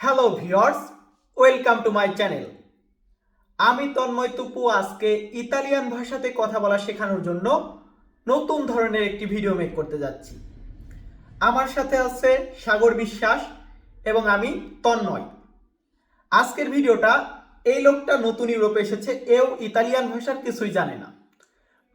Hello viewers welcome to my channel আমি তন্ময় তুপু, আজকে Italian ভাষাতে কথা বলা শেখানোর জন্য নতুন ধরনের একটি ভিডিও মেক করতে যাচ্ছি। আমার সাথে আছে সাগর বিশ্বাস এবং আমি তন্ময়। আজকের ভিডিওটা, এই লোকটা নতুন ইউরোপে এসেছে, এও ইতালিয়ান ভাষার কিছুই জানে না।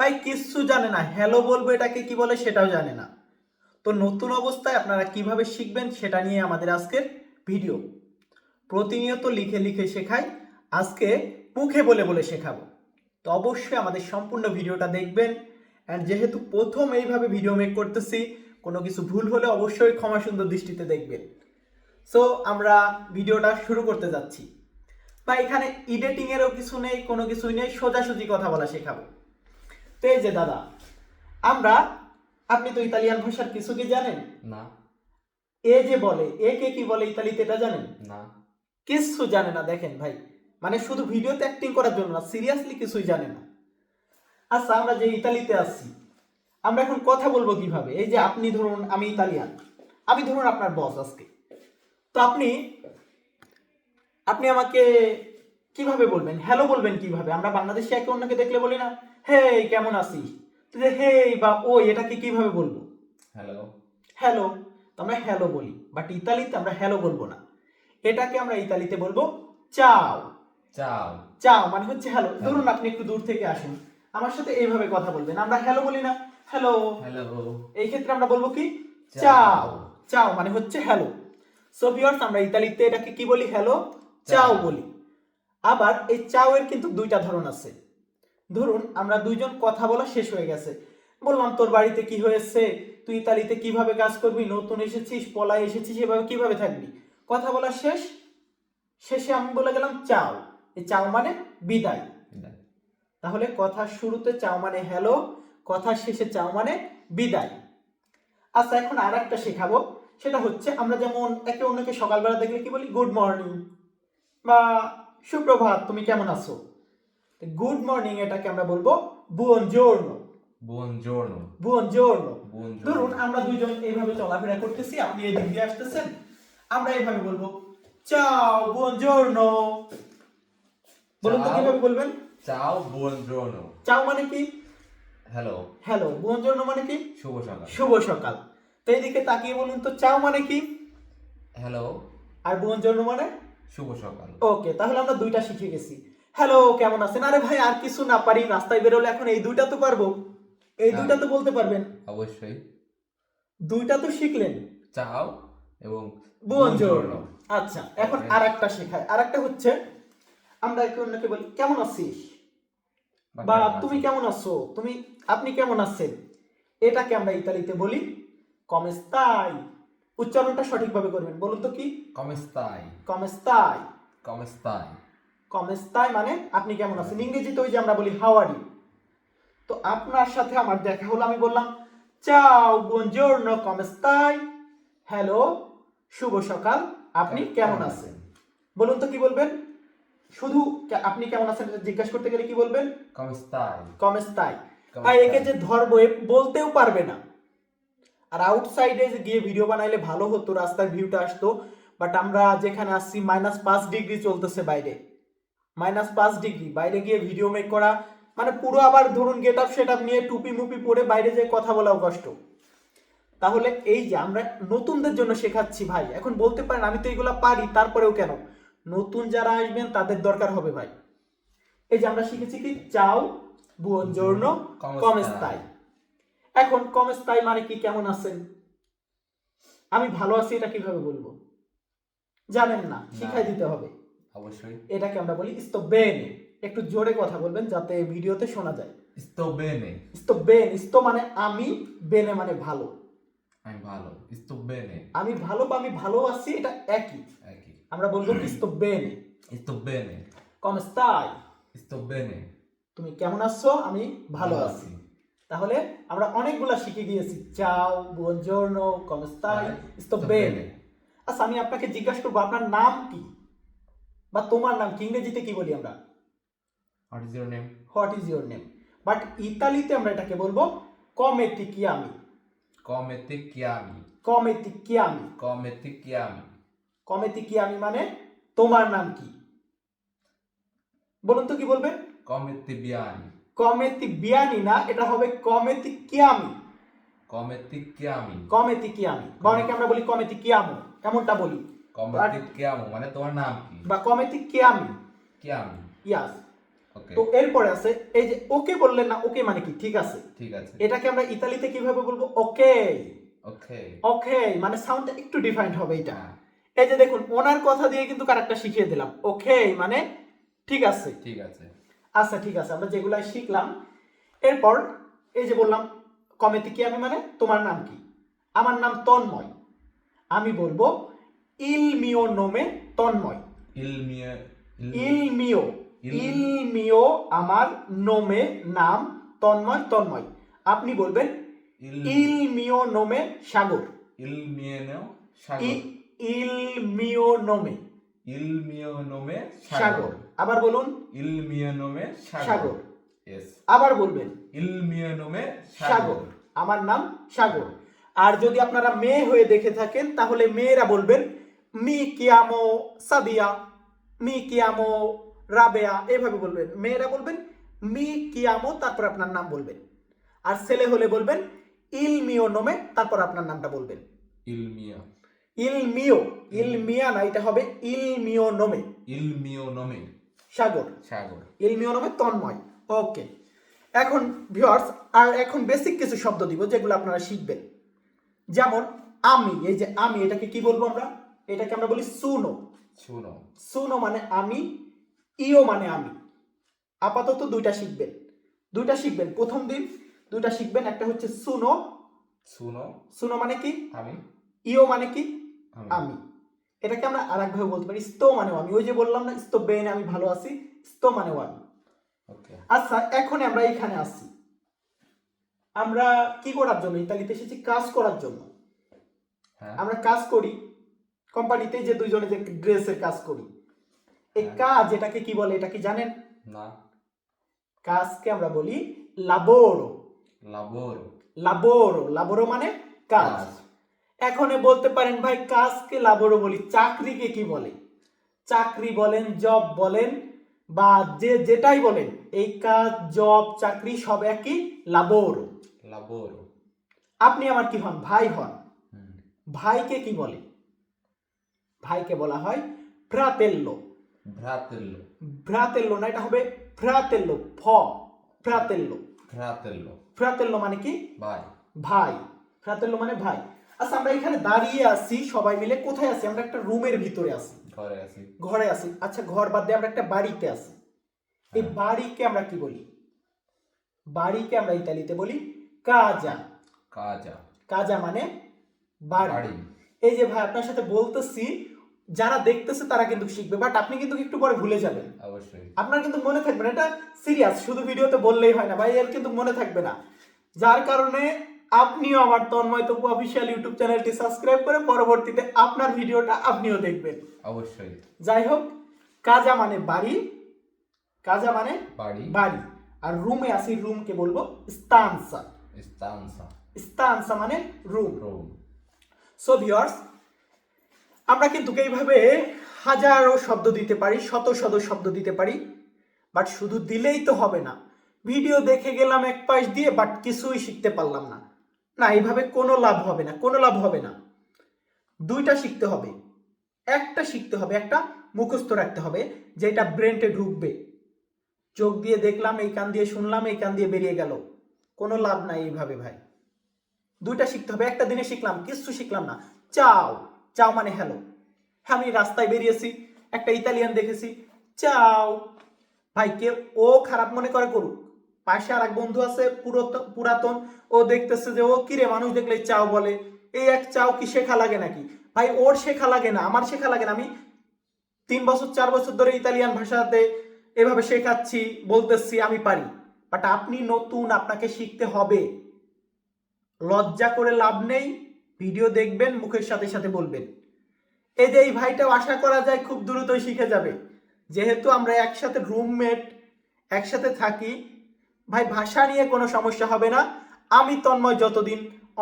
ভাই কিচ্ছু জানে না। হ্যালো বলব এটাকে কি বলে সেটাও জানে না। তো নতুন অবস্থায় আপনারা কীভাবে শিখবেন সেটা নিয়ে আমাদের আজকের ভিডিও। প্রতিনিয়ত লিখে লিখে শেখাই, আজকে মুখে বলে বলে শেখাবো। তো অবশ্যই আমাদের সম্পূর্ণ ভিডিওটা দেখবেন। অ্যান্ড যেহেতু প্রথম এইভাবে ভিডিও মেক করতেছি, কোনো কিছু ভুল হলে অবশ্যই ক্ষমা সুন্দর দৃষ্টিতে দেখবেন। সো আমরা ভিডিওটা শুরু করতে যাচ্ছি। বা এখানে এডিটিং এরও কিছু নেই, কোনো কিছুই নেই, সোজাসুজি কথা বলা শেখাবো। তো এই যে দাদা, আমরা, আপনি তো ইতালিয়ান ভাষার কিছু কি জানেন? না। এ যে বলে এ কে কি বলে ইতালিতে এটা জানেন? না। কিচ্ছু জানে না দেখেন ভাই। মানে শুধু ভিডিওতে অ্যাক্টিং করার জন্য না সিরিয়াসলি কিছুই জানে না। আচ্ছা আমরা যে ইতালিতে আছি আমরা এখন কথা বলব কীভাবে? এই যে আপনি ধরুন আমি ইতালিয়ান। আমি ধরুন আপনার বস আজকে। তো আপনি আপনি আমাকে কীভাবে বলবেন? হ্যালো বলবেন কীভাবে? আমরা বাংলাদেশে একে অন্যকে দেখলে বলি না হে কেমন আছিস? হে বা ওই এটাকে কীভাবে বলব? হ্যালো হ্যালো আমরা হ্যালো বলি বাট ইতালিতে আমরা হ্যালো বলব না। এটাকে আমরা ইতালিতে বলব চাও। চাও। চাও মানে হচ্ছে হ্যালো ধরুন আপনি একটু দূর থেকে আসুন আমার সাথে এইভাবে কথা বলবেন আমরা হ্যালো বলি না। হ্যালো হ্যালো এই ক্ষেত্রে আমরা বলব কি? চাও। চাও। মানে হচ্ছে হ্যালো সো ভিউয়ার্স আমরা ইতালিতে এটাকে কি বলি? হ্যালো চাও। বলি। আবার এই চাও এর কিন্তু দুইটা ধরন আছে। ধরুন আমরা দুইজন কথা বলা শেষ হয়ে গেছে। বললাম তোর বাড়িতে কি হয়েছে? তুই ইতালিতে কীভাবে কাজ করবি? নতুন এসেছিস পলায় এসেছিস এভাবে কীভাবে থাকবি? কথা বলা শেষ। শেষে আমি বলে গেলাম চাও। এই চাও মানে বিদায়। তাহলে কথা শুরুতে চাও মানে হ্যালো কথা শেষে চাও মানে বিদায়। আচ্ছা এখন আর একটা শেখাবো। সেটা হচ্ছে আমরা যেমন একে অন্যকে সকালবেলা দেখলে কি বলি? গুড মর্নিং বা সুপ্রভাত তুমি কেমন আছো? গুড মর্নিং এটাকে আমরা বলব বুয়ন জোর্নো বুনজোর্নো বুনজোর্নো ধরুন আমরা দুইজন এইভাবে চলাফেরা করতেছি আপনি দিয়ে আসতেছেন আমরা এইভাবে বলব চাও বলুন তো কীভাবে বলবেন? চাও বুনজোর্নো চাও মানে কি? হ্যালো হ্যালো মানে কি? শুভ সকাল। শুভ সকাল। তো এইদিকে তাকিয়ে বলুন তো চাও মানে কি? হ্যালো আর বুয়ন মানে? শুভ সকাল। ওকে তাহলে আমরা দুইটা শিখে গেছি। হ্যালো কেমন আছেন? আরে ভাই আর কিছু না পারি রাস্তায় বেরোলে এখন এই দুইটা তো পারব। এই দুইটা তো বলতে পারবেন। অবশ্যই। দুইটা তো শিখলেন। চাও এবং বুয়নজোর্নো আচ্ছা এখন আর একটা শেখায় আর একটা হচ্ছে আমরা একে অন্যকে বলি কেমন আছিস? বা তুমি কেমন আছো? তুমি আপনি কেমন আছেন? এটাকে আমরা ইতালিতে বলি কমেস্তাই। উচ্চারণটা সঠিকভাবে করবেন। বলুন তো কি? কমেস্তাই। কমেস্তাই। কমেস্তাই। কমেস্তাই মানে আপনি কেমন আছেন? ইংরেজিতে ওই যে আমরা বলি ইউ? তো আপনার সাথে আমার দেখা হলো আমি বললাম চাও বুনজোর্নো কমেস্তাই হ্যালো শুভ সকাল। আপনি কেমন আছেন? বলুন তো কি বলবেন? শুধু আপনি কেমন আছেন জিজ্ঞাসা করতে গেলে কি বলবেন? কমেস্তাই কমেস্তাই ভাই একে যে ধরবো বলতেও পারবে না। আর আউটসাইডে গিয়ে ভিডিও বানাইলে ভালো হতো রাস্তার ভিউটা আসতো বাট আমরা যেখানে আসছি মাইনাস পাঁচ ডিগ্রি চলতেছে বাইরে। মাইনাস পাঁচ ডিগ্রি বাইরে গিয়ে ভিডিও মেক করা মানে পুরো আবার ধরুন গেট আপ সেট আপ নিয়ে টুপি মুপি পরে বাইরে যেয়ে কথা বলাও কষ্ট। তাহলে এই যে আমরা নতুনদের জন্য শেখাচ্ছি ভাই এখন বলতে পারেন আমি তো এগুলা পারি তারপরেও কেন? নতুন যারা আসবেন তাদের দরকার হবে ভাই। এই যে আমরা শিখেছি কি? চাও Come কমেস্তাই এখন কমেস্তাই মানে কি? কেমন আছেন? আমি ভালো আছি এটা কীভাবে বলব? জানেন না শিখাই দিতে হবে। অবশ্যই। এটাকে আমরা বলি ইস্তবেনে একটু জোরে কথা বলবেন যাতে ভিডিওতে শোনা যায়। ইস্তো বেনে। ইস্তো বেন ইস্তো মানে আমি বেনে মানে ভালো। আমি ভালো ইস্তো বেনে। আমি ভালো বা আমি ভালো আছি এটা একই। একই। আমরা বলব ইস্তবেনে ইস্তো বেনে? কমেস্তাই ইস্তো বেনে। তুমি কেমন আছো? আমি ভালো আছি। তাহলে আমরা অনেকগুলা শিখে গিয়েছি। চাও বুনজোর্নো কমেস্তাই ইস্তবেনে আচ্ছা আমি আপনাকে জিজ্ঞাসা করব আপনার নাম কি? বা তোমার নাম কি? ইংরেজিতে কি বলি আমরা? What is your name what is your name but ইতালিতে আমরা এটাকে বলব কমেতি কি আমি কমেতে কিয়ামি কমেতি কি আমি কমেতে কিয়ামি কমেতি কি আমি মানে তোমার নাম কি? বলুন তো কি বলবেন? Come ti biani. কমেতি বিয়ানি না এটা হবে কমেতি কিয়ামি Come ti chiami. কমেতি কিয়ামি বা অনেকে আমরা বলি কমেতি কিয়ামো এমনটা বলি। ti chiamo মানে তোমার নাম কি? বা কমেতি কিয়ামি কিয়ামি ইয়াস তো এরপরে আছে এই যে ওকে বললেন না ওকে মানে কি? ঠিক আছে। ঠিক আছে। এটাকে আমরা ইতালিতে কীভাবে বলব? ওকে ওকে ওকে মানে সাউন্ডটা একটু ডিফারেন্ট হবে এটা। হ্যাঁ। এই যে দেখুন ওনার কথা দিয়ে কিন্তু কারেক্টটা শিখিয়ে দিলাম। ওকে মানে ঠিক আছে। ঠিক আছে। আচ্ছা ঠিক আছে আমরা যেগুলো শিখলাম। এরপর এই যে বললাম কমেতি কি আমি মানে তোমার নাম কি? আমার নাম তন্ময়। আমি বলব ইল মিও নোমে তন্ময় il mio il, ইল মিও ইল- ইল মিও আমার নোমে নাম তন্ময় তন্ময়। আপনি বলবেন il, ইল নোমে সাগর। no সাগর ই- ইল মিও নোমে। mio nome সাগর। আবার বলুন il mio সাগর। আবার বলবেন il mio সাগর। সাগর। আমার নাম সাগর। আর যদি আপনারা মেয়ে হয়ে দেখে থাকেন তাহলে মেয়েরা বলবেন মি কিয়ামো সাদিয়া মি কিয়ামো রাবেয়া এভাবে বলবেন। মেয়েরা বলবেন মি কিয়ামো তারপর আপনার নাম বলবেন। আর ছেলে হলে বলবেন ইল মিও নোমে তারপর আপনার নামটা বলবেন। il mio ইল মিও ইল মিয়া না এটা হবে ইল মিও নোমে। mio nome সাগর। সাগর। ইলমিও নামে তন্ময়। ওকে। এখন ভিউয়ার্স আর এখন বেসিক কিছু শব্দ দিব যেগুলো আপনারা শিখবেন। যেমন আমি এই যে আমি এটাকে কি বলব আমরা? এটাকে আমরা বলি সুনো শুনো সুনো মানে আমি ইও মানে আমি। আপাতত দুইটা শিখবেন। দুইটা শিখবেন। প্রথম দিন দুইটা শিখবেন। একটা হচ্ছে সুনো। সুনো। সুনো মানে কি? আমি। ইও মানে কি? আমি। এটাকে আমরা আর একভাবে বলতে পারি স্তো মানেও আমি। ওই যে বললাম না স্তো বেন আমি ভালো আছি স্তো মানে আমি। আচ্ছা এখন আমরা এখানে আসি। আমরা কি করার জন্য? ইতালিতে এসেছি কাজ করার জন্য। হ্যাঁ। আমরা কাজ করি। কোম্পানিতে যে দুইজনে যে ড্রেসের কাজ করি। এই হ্যাঁ। কাজ এটাকে কি বলে এটা কি জানেন? না। কাজকে আমরা বলি লাবোরো lavoro লাবোরো লাবোরো মানে কাজ। এখন বলতে পারেন ভাই কাজকে লাবোরো বলি চাকরিকে কি বলে? চাকরি বলেন জব বলেন বা যে যেটাই বলেন এই কাজ জব চাকরি সব একই লাবোরো lavoro আপনি আমার কি হন? ভাই হন। ভাইকে কি বলে? ভাইকে বলা হয় ফ্রাতেল্লো fratello ফ্রাতেল্লো না এটা হবে ফ্রাতেল্লো ফ ফ্রাতেল্লো fratello ফ্রাতেল্লো মানে কি? ভাই। ভাই। ফ্রাতেল্লো মানে ভাই। আচ্ছা আমরা এখানে দাঁড়িয়ে আছি সবাই মিলে। কোথায় আছি? আমরা একটা রুমের ভিতরে আছি। ঘরে আছি। ঘরে আছি। আচ্ছা ঘর বাদ দিয়ে আমরা একটা বাড়িতে আছি। এই হ্যাঁ। বাড়িকে আমরা কি বলি? বাড়িকে আমরা ইতালিতে বলি কাজা। কাজা। কাজা মানে বাড়ি। এই যে ভাই আপনার সাথে বলতেছি যারা দেখতেছে তারা কিন্তু শিখবে বাট আপনি কিন্তু একটু পরে ভুলে যাবেন। অবশ্যই। আপনার কিন্তু মনে থাকবে না এটা সিরিয়াস শুধু ভিডিওতে বললেই হয় না ভাই এর কিন্তু মনে থাকবে না। যার কারণে আপনিও আমার তন্ময় তপু অফিসিয়াল ইউটিউব চ্যানেলটি সাবস্ক্রাইব করে পরবর্তীতে আপনার ভিডিওটা আপনিও দেখবেন। অবশ্যই। যাই হোক কাজা মানে বাড়ি কাজা মানে বাড়ি। বাড়ি। আর রুমে আসি রুমকে বলব স্তানসা। stanza স্তানসা মানে রুম। রুম। সো ভিউয়ার্স আমরা কিন্তু এইভাবে হাজারো শব্দ দিতে পারি, শত শত শব্দ দিতে পারি বাট শুধু দিলেই তো হবে না। ভিডিও দেখে গেলাম এক পাশ দিয়ে বাট কিছুই শিখতে পারলাম না। না, এইভাবে কোনো লাভ হবে না, কোনো লাভ হবে না। দুইটা শিখতে হবে। একটা শিখতে হবে, একটা মুখস্থ রাখতে হবে, যেটা ব্রেনটে ঢুকবে। চোখ দিয়ে দেখলাম, এই কান দিয়ে শুনলাম, এই কান দিয়ে বেরিয়ে গেল। কোনো লাভ নাই এইভাবে ভাই। দুইটা শিখতে হবে, একটা দিনে শিখলাম, কিছু শিখলাম না। চাও। চাও মানে হ্যালো হ্যাঁ আমি রাস্তায় বেরিয়েছি, একটা ইতালিয়ান দেখেছি, চাও। ভাই কে ও খারাপ মনে করে করুক। পাশে আর এক বন্ধু আছে পুরাতন, ও দেখতেছে যে ও কিরে মানুষ দেখলে চাও বলে। এই এক চাও কি শেখা লাগে নাকি? ভাই, ওর শেখা লাগে না, আমার শেখা লাগে না। আমি তিন বছর, চার বছর ধরে ইতালিয়ান ভাষাতে এভাবে শেখাচ্ছি, বলতেছি, আমি পারি। বাট আপনি নতুন, আপনাকে শিখতে হবে। লজ্জা করে লাভ নেই ভিডিও দেখবেন, মুখের সাথে সাথে বলবেন। এই যে এই ভাইটাও আশা করা যায় খুব দ্রুতই শিখে যাবে। যেহেতু আমরা একসাথে রুমমেট একসাথে থাকি, ভাই ভাষা নিয়ে কোনো সমস্যা হবে না। আমি তন্ময় যতদিন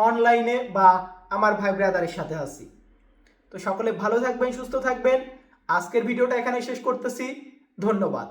অনলাইনে বা আমার ভাই ব্রাদারের সাথে আছি। তো সকলে ভালো থাকবেন, সুস্থ থাকবেন। আজকের ভিডিওটা এখানে শেষ করতেছি। ধন্যবাদ।